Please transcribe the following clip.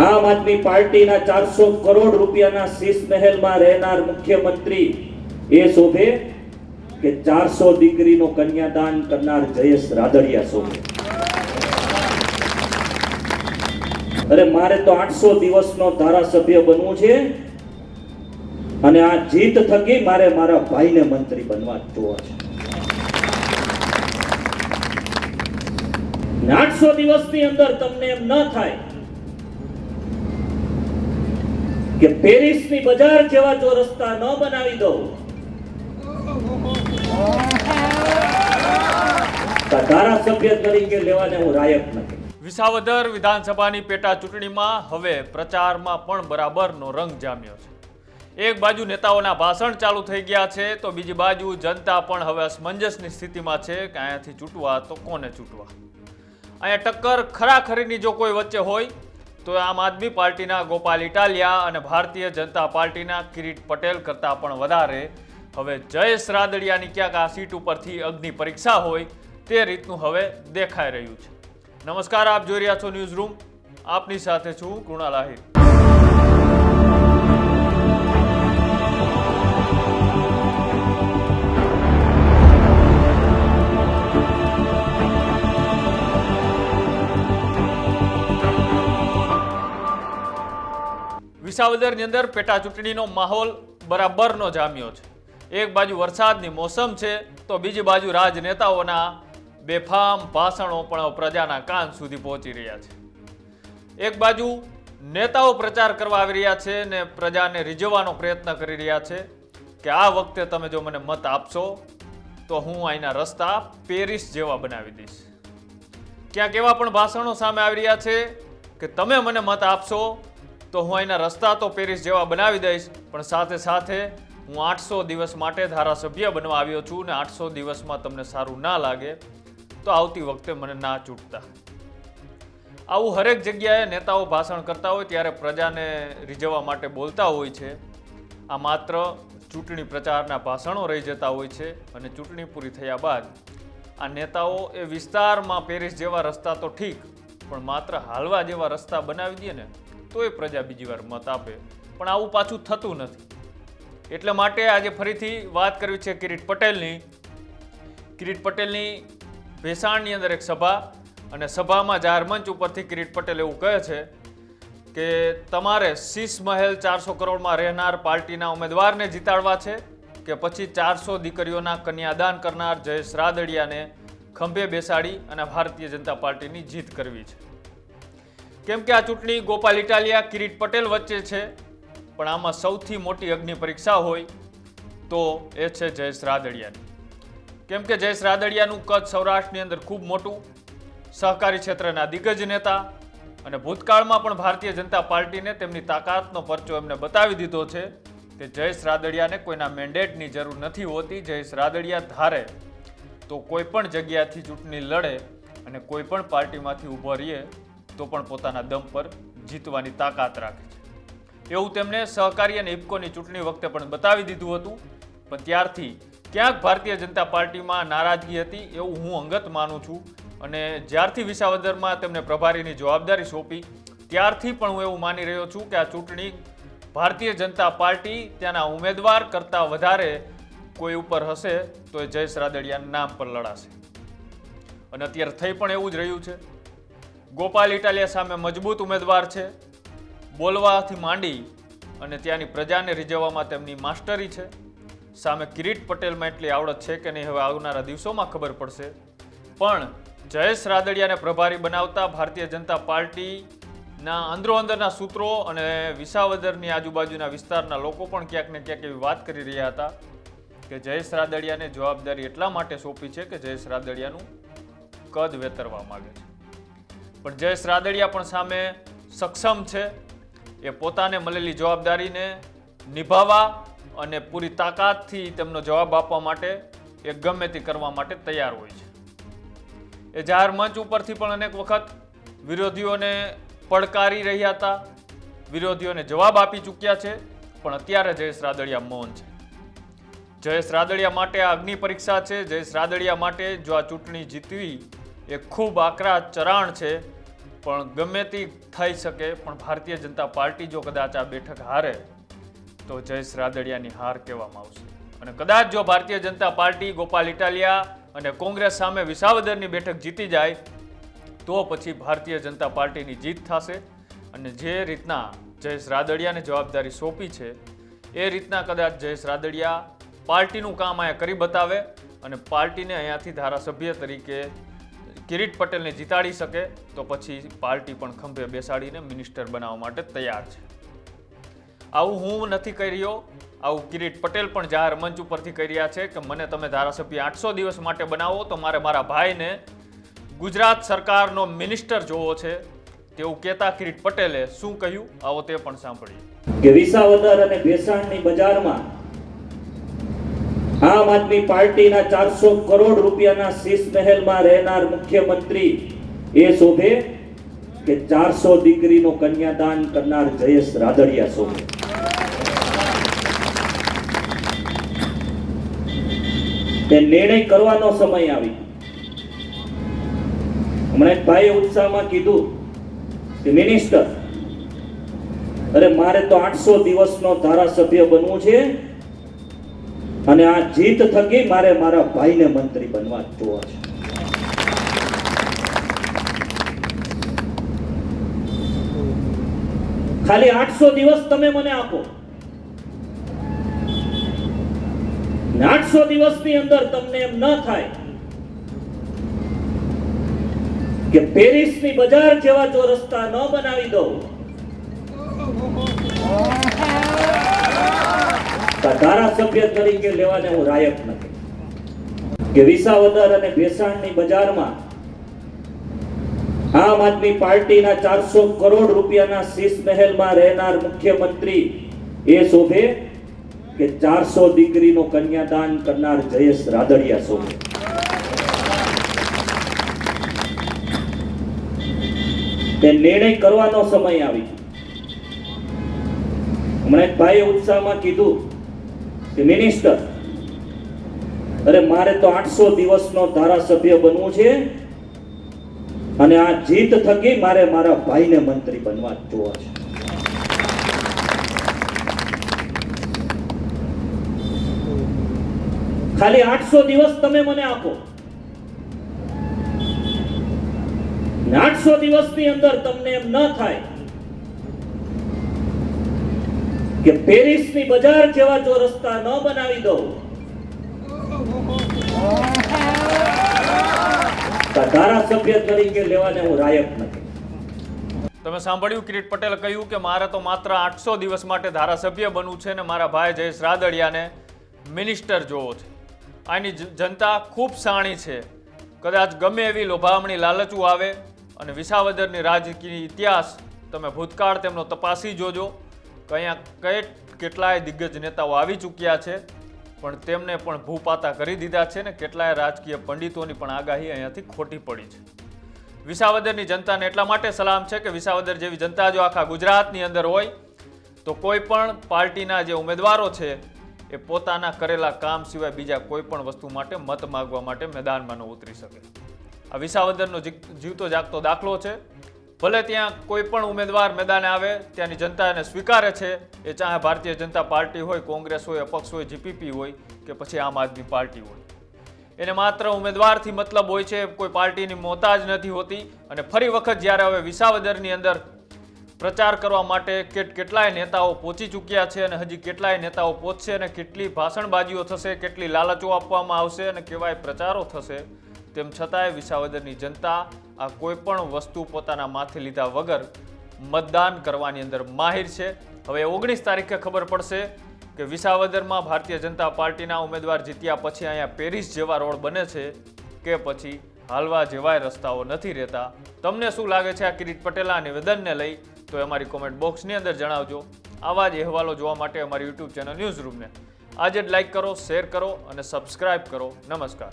આમ આદમી પાર્ટીના ચારસો કરોડ રૂપિયાના શીશ મહેલમાં રહેનાર મુખ્યમંત્રી એ શોભે કે ચારસો દીકરીનો કન્યાદાન કરનાર જયેશ રાદડિયા શોભે. અરે મારે તો આઠસો દિવસનો ધારાસભ્ય બનવું છે અને આ જીત થકી મારે મારા ભાઈને મંત્રી બનવા જોવા છે. આઠસો દિવસની અંદર તમને એમ ન થાય કે પેરિસની બજાર જેવા જો રસ્તા ન બનાવી દો ધારાસભ્ય તરીકે લેવાને હું રાયક નથી. વિસાવદર વિધાનસભાની પેટા ચૂંટણીમાં હવે પ્રચારમાં પણ બરાબરનો રંગ જામ્યો છે. એક બાજુ નેતાઓના ભાષણ ચાલુ થઈ ગયા છે, તો બીજી બાજુ જનતા પણ હવે અસમંજસની સ્થિતિમાં છે કે અહીંયાથી ચૂંટવા તો કોને ચૂંટવા? અહીંયા ટક્કર ખરાખરીની જો કોઈ વચ્ચે હોય તો આમ આદમી પાર્ટીના ગોપાલ ઇટાલિયા અને ભારતીય જનતા પાર્ટીના કિરીટ પટેલ કરતાં પણ વધારે. હવે જયેશ રાદડિયાની ક્યાંક આ સીટ ઉપરથી અગ્નિ પરીક્ષા હોય તે રીતનું હવે દેખાઈ રહ્યું છે. નમસ્કાર, આપ જોઈ રહ્યા છો ન્યૂઝ રૂમ. આપની સાથે છું કૃણાલ આહિર. વિસાવદરની અંદર પેટા ચૂંટણીનો માહોલ બરાબરનો જામ્યો છે. એક બાજુ વરસાદની મોસમ છે, તો બીજી બાજુ રાજનેતાઓના બેફામ ભાષણો પણ પ્રજાના કાન સુધી પહોંચી રહ્યા છે. એક બાજુ નેતાઓ પ્રચાર કરવા આવી રહ્યા છે ને પ્રજાને રીઝવવાનો પ્રયત્ન કરી રહ્યા છે કે આ વખતે તમે જો મને મત આપશો, તો હું અહીંના રસ્તા પેરિસ જેવા બનાવી દઈશ. ક્યાંક એવા પણ ભાષણો સામે આવી રહ્યા છે કે તમે મને મત આપશો તો હું અહીંના રસ્તા તો પેરિસ જેવા બનાવી દઈશ, પણ સાથે સાથે હું આઠસો દિવસ માટે ધારાસભ્ય બનવા આવ્યો છું ને આઠસો દિવસમાં તમને સારું ના લાગે, તો આવતી વખતે મને ના ચૂંટતા. આવું હરેક જગ્યાએ નેતાઓ ભાષણ કરતા હોય ત્યારે પ્રજાને રીઝવવા માટે બોલતા હોય છે. આ માત્ર ચૂંટણી પ્રચારના ભાષણો રહી જતા હોય છે અને ચૂંટણી પૂરી થયા બાદ આ નેતાઓ એ વિસ્તારમાં પેરિસ જેવા રસ્તા તો ઠીક, પણ માત્ર હાલવા જેવા રસ્તા બનાવી દે ને તો એ પ્રજા બીજી વાર મત આપે. પણ આવું પાછું થતું નથી. એટલે માટે આજે ફરીથી વાત કરવી છે કિરીટ પટેલની. કિરીટ પટેલની ભેસાણની અંદર એક સભા અને સભામાં જાહેર મંચ ઉપરથી કિરીટ પટેલ એવું કહે છે કે તમારે શીશ મહેલ ચારસો કરોડમાં રહેનાર પાર્ટીના ઉમેદવારને જીતાડવા છે કે પછી ચારસો દીકરીઓના કન્યાદાન કરનાર જયેશ રાદડિયાને ખંભે બેસાડી અને ભારતીય જનતા પાર્ટીની જીત કરવી છે. કેમ કે આ ચૂંટણી ગોપાલ ઇટાલિયા, કિરીટ પટેલ વચ્ચે છે, પણ આમાં સૌથી મોટી અગ્નિ પરીક્ષા હોય તો એ છે જયેશ રાદડિયાની. કેમ કે જયેશ રાદડિયાનું કદ સૌરાષ્ટ્રની અંદર ખૂબ મોટું, સહકારી ક્ષેત્રના દિગ્ગજ નેતા અને ભૂતકાળમાં પણ ભારતીય જનતા પાર્ટીને તેમની તાકાતનો પરચો એમને બતાવી દીધો છે કે જયેશ રાદડિયાને કોઈના મેન્ડેટની જરૂર નથી હોતી, જયેશ રાદડિયા ધારે તો કોઈ પણ જગ્યાથી ચૂંટણી લડે અને કોઈ પણ પાર્ટીમાંથી ઊભો રહીએ તો પણ પોતાના દમ પર જીતવાની તાકાત રાખે છે. એવું તેમણે સહકારી અને ઇફકોની ચૂંટણી વખતે પણ બતાવી દીધું હતું. પણ ત્યારથી ક્યાંક ભારતીય જનતા પાર્ટીમાં નારાજગી હતી એવું હું અંગત માનું છું. અને જ્યારથી વિસાવદરમાં તેમને પ્રભારીની જવાબદારી સોંપી, ત્યારથી પણ હું એવું માની રહ્યો છું કે આ ચૂંટણી ભારતીય જનતા પાર્ટી ત્યાંના ઉમેદવાર કરતાં વધારે કોઈ ઉપર હશે તો એ જયેશ રાદડિયાના નામ પર લડાશે. અને અત્યારે થઈ પણ એવું જ રહ્યું છે. ગોપાલ ઇટાલિયા સામે મજબૂત ઉમેદવાર છે. બોલવાથી માંડી અને ત્યાંની પ્રજાને રીઝવવામાં તેમની માસ્ટરી છે. સામે કિરીટ પટેલમાં એટલી આવડત છે કે નહીં હવે આવનારા દિવસોમાં ખબર પડશે. પણ જયેશ રાદડિયાને પ્રભારી બનાવતા ભારતીય જનતા પાર્ટીના અંદરોઅંદરના સૂત્રો અને વિસાવદરની આજુબાજુના વિસ્તારના લોકો પણ ક્યાંક ને ક્યાંક એવી વાત કરી રહ્યા હતા કે જયેશ રાદડિયાને જવાબદારી એટલા માટે સોંપી છે કે જયેશ રાદડિયાનું કદ વેતરવા માગે છે. પણ જયેશ રાદડિયા પણ સામે સક્ષમ છે. એ પોતાને મળેલી જવાબદારીને નિભાવવા અને પૂરી તાકાતથી તેમનો જવાબ આપવા માટે એ ગમે તે કરવા માટે તૈયાર હોય છે. એ જાહેર મંચ ઉપરથી પણ અનેક વખત વિરોધીઓને પડકારી રહ્યા હતા. વિરોધીઓને જવાબ આપી ચૂક્યા છે, પણ અત્યારે જયેશ રાદડિયા મૌન છે. જયેશ રાદડિયા માટે આ અગ્નિ પરીક્ષા છે. જયેશ રાદડિયા માટે જો આ ચૂંટણી જીતવી એ ખૂબ આકરા ચરાણ છે, પણ ગમે તે થઈ શકે, પણ ભારતીય જનતા પાર્ટી જો કદાચ આ બેઠક હારે, તો જયેશ રાદડિયાની હાર કહેવામાં આવશે. અને કદાચ જો ભારતીય જનતા પાર્ટી ગોપાલ ઇટાલિયા અને કોંગ્રેસ સામે વિસાવદરની બેઠક જીતી જાય, તો પછી ભારતીય જનતા પાર્ટીની જીત થશે. અને જે રીતના જયેશ રાદડિયાને જવાબદારી સોંપી છે, એ રીતના કદાચ જયેશ રાદડિયા પાર્ટીનું કામ અહીંયા કરી બતાવે અને પાર્ટીને અહીંયાથી ધારાસભ્ય તરીકે કિરીટ પટેલને જીતાડી શકે તો પછી પાર્ટી પણ ખંભે બેસાડીને મિનિસ્ટર બનાવવા માટે તૈયાર છે. આવું હું નથી કહી રહ્યો. આવું કિરીટ પટેલ પણ જાહેર મંચ ઉપરથી કહી રહ્યા છે કે મને તમે ધારાસભ્ય આઠસો દિવસ માટે બનાવો તો મારે મારા ભાઈને ગુજરાત સરકારનો મિનિસ્ટર જોવો છે. તેવું કહેતા કિરીટ પટેલે શું કહ્યું? આવો તે પણ સાંભળ્યું કે વિસાવદર અને ભેસાણની બજારમાં આમ આદમી પાર્ટીના ચારસો કરોડ રૂપિયાના શીશ મહેલમાં રહેનાર મુખ્યમંત્રી એ શોભે કે ચારસો દીકરીનો કન્યાદાન કરનાર જયેશ રાદડિયા શોભે. તે નિર્ણય કરવાનો સમય આવી હમણાં એક ભાઈએ ઉત્સાહમાં કીધું કે, મિનિસ્ટર, અરે મારે તો આઠસો દિવસનો ધારાસભ્ય બનવું છે. અને આ જીત થકી મારે મારા ભાઈને મંત્રી બનવા જોવા છે. ખાલી આઠસો દિવસ તમે મને આપો. આઠસો દિવસની અંદર તમને એમ ન થાય કે પેરિસની બજાર જેવા જો રસ્તા ન બનાવી દઉં. ધારાસભ્ય તરીકે લેવાને હું રાયક નથી. કે વિસાવદર અને ભેસાણની બજારમાં આમ આદમી પાર્ટીના ચારસો કરોડ રૂપિયાના શીશ મહેલમાં રહેનાર મુખ્યમંત્રી એ શોભે કે ચારસો દીકરીનો કન્યાદાન કરનાર જયેશ રાદડિયા શોભે. તે નિર્ણય કરવાનો સમય આવી હમણાં ભાઈ ભાઈએ ઉત્સાહમાં કીધું મિનિસ્ટર અરે મારે તો આઠસો દિવસનો ધારાસભ્ય બનવું છે અને આ જીત થકી મારે મારા ભાઈને મંત્રી બનવા જોવા છે. ખાલી આઠસો દિવસ તમે મને આપો. આઠસો દિવસની અંદર તમને એમ ન થાય કે પેરિસની બજાર જેવા જો રસ્તા ન બનાવી દો ધારાસભ્ય તરીકે લેવાને હું લાયક નથી. તમે સાંભળ્યું, કિરીટ પટેલે કહ્યું કે મારે તો માત્ર આઠસો દિવસ માટે ધારાસભ્ય બનવું છે ને મારા ભાઈ જયેશ રાદડિયાને મિનિસ્ટર જોવો છે. આની જનતા ખૂબ સાણી છે. કદાચ ગમે એવી લોભામણી લાલચું આવે અને વિસાવદરની રાજકીય ઇતિહાસ તમે ભૂતકાળ તેમનો તપાસી જોજો. કે અહીંયા કઈ કેટલાય દિગ્ગજ નેતાઓ આવી ચૂક્યા છે, પણ તેમને પણ ભૂપાતા કરી દીધા છે ને કેટલાય રાજકીય પંડિતોની પણ આગાહી અહીંયાથી ખોટી પડી છે. વિસાવદરની જનતાને એટલા માટે સલામ છે કે વિસાવદર જેવી જનતા જો આખા ગુજરાતની અંદર હોય, તો કોઈ પણ પાર્ટીના જે ઉમેદવારો છે, એ પોતાના કરેલા કામ સિવાય બીજા કોઈ પણ વસ્તુ માટે મત માગવા માટે મેદાનમાં ન ઉતરી શકે. આ વિસાવદરનો જીવતો જાગતો દાખલો છે. ભલે ત્યાં કોઈ પણ ઉમેદવાર મેદાને આવે, ત્યાંની જનતા એને સ્વીકારે છે. એ ચાહે ભારતીય જનતા પાર્ટી હોય, કોંગ્રેસ હોય, અપક્ષ હોય, જીપીપી હોય, કે પછી આમ આદમી પાર્ટી હોય. એને માત્ર ઉમેદવારથી મતલબ હોય છે, કોઈ પાર્ટીની મોતાજ નથી હોતી. અને ફરી વખત જ્યારે હવે વિસાવદરની અંદર પ્રચાર કરવા માટે કેટ કેટલાય નેતાઓ પહોંચી ચૂક્યા છે અને હજી કેટલાય નેતાઓ પહોંચશે અને કેટલી ભાષણબાજીઓ થશે, કેટલી લાલચો આપવામાં આવશે અને કેવાય પ્રચારો થશે, તેમ છતાંય વિસાવદરની જનતા આ કોઈ પણ વસ્તુ પોતાના માથે લીધા વગર મતદાન કરવાની અંદર માહિર છે. હવે ઓગણીસ તારીખે ખબર પડશે કે વિસાવદરમાં ભારતીય જનતા પાર્ટીના ઉમેદવાર જીત્યા પછી અહીંયા પેરિસ જેવા રોડ બને છે કે પછી હાલવા જેવાય રસ્તાઓ નથી રહેતા. તમને શું લાગે છે આ કિરીટ પટેલના નિવેદનને લઈ? તો અમારી કોમેન્ટ બોક્સની અંદર જણાવજો. આવા જ અહેવાલો જોવા માટે અમારી યુટ્યુબ ચેનલ ન્યૂઝ રૂમને આજે જ લાઈક કરો શેર કરો અને સબસ્ક્રાઇબ કરો. નમસ્કાર.